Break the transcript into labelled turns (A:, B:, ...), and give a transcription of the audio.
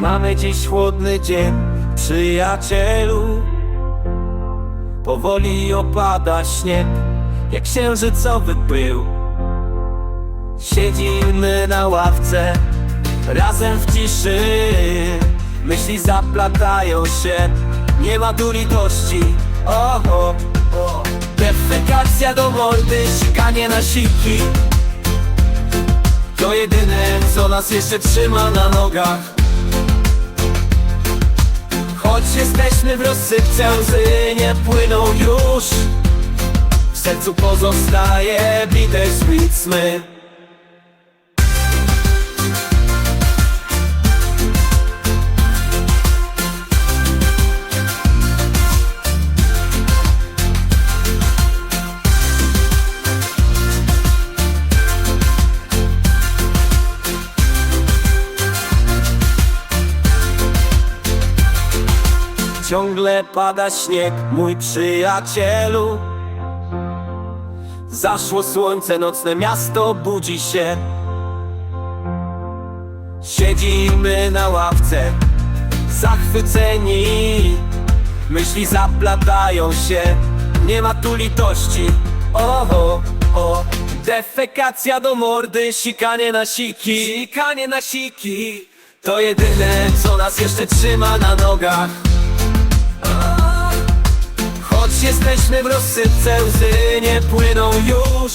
A: Mamy dziś chłodny dzień, przyjacielu. Powoli opada śnieg, jak księżycowy pył. Siedzimy na ławce, razem w ciszy. Myśli zaplatają się, nie ma tu litości Oho. Defekacja do mordy, sikanie na siki. To jedyne, co nas jeszcze trzyma na nogach jesteśmy w rozsypce, łzy nie płyną już W sercu pozostaje bittersweet smyk Ciągle pada śnieg, mój przyjacielu. Zaszło słońce, nocne miasto budzi się. Siedzimy na ławce, zachwyceni. Myśli zaplatają się, nie ma tu litości. Oho, o Defekacja do mordy, sikanie na siki. Sikanie na siki. To jedyne, co nas jeszcze trzyma na nogach jesteśmy w rozsypce, łzy nie płyną już